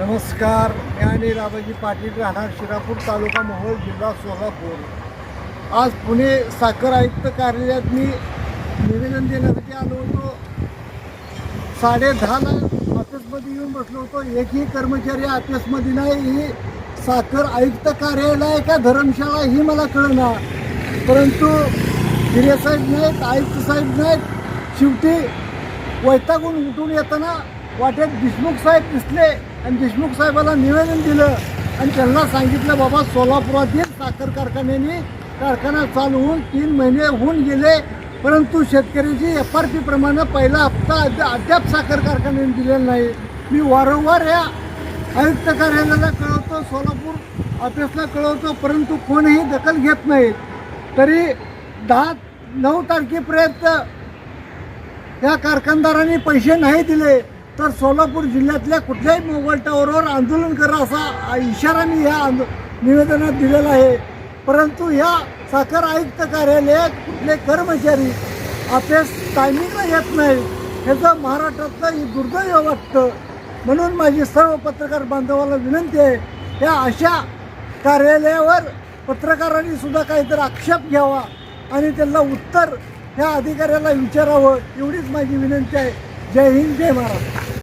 नमस्कार मी आणि राबाजी पाटील राहणार शिरापूर तालुका मोहोळ जिल्हा सोलापूर. आज पुणे साखर आयुक्त कार्यालयात मी निवेदन देण्यासाठी आलो होतो. साडे दहाला ऑफिसमध्ये येऊन बसलो होतो. एकही कर्मचारी ऑफिसमध्ये नाही ही साखर आयुक्त कार्यालय आहे का धर्मशाळा ही मला कळना. परंतु हिरे साहेब नाहीत आयुक्त साहेब नाहीत. शेवटी वैतागून उठून येताना वाटेत देशमुख साहेब दिसले आणि देशमुख साहेबाला निवेदन दिलं. आणि त्यांना सांगितलं बाबा सोलापुरातील साखर कारखान्याने. कारखाना चालू होऊन तीन महिने होऊन गेले. परंतु शेतकऱ्याची एफ आर पीप्रमाणे पहिला हप्ता अद्याप साखर कारखान्याने दिलेला नाही. मी वारंवार या आयुक्त कार्यालयाला कळवतो सोलापूर ऑफिसला कळवतो परंतु कोणीही दखल घेत नाही. तरी दहा नऊ तारखेपर्यंत या कारखानदारांनी पैसे नाही दिले. तर सोलापूर जिल्ह्यातल्या कुठल्याही मोबाईल टावरवर आंदोलन करा असा इशारा मी ह्या आंदो निवेदनात दिलेला आहे. परंतु ह्या साखर आयुक्त कार्यालयात कुठले कर्मचारी आपल्या टायमिंगला येत नाही ह्याचं महाराष्ट्रातलं ही दुर्दैव वाटतं म्हणून माझी सर्व पत्रकार बांधवाला विनंती आहे या अशा कार्यालयावर पत्रकारांनी सुद्धा काहीतरी आक्षेप घ्यावा आणि त्यांना उत्तर ह्या अधिकाऱ्याला विचारावं एवढीच माझी विनंती आहे. जय हिंद जय महाराष्ट्र.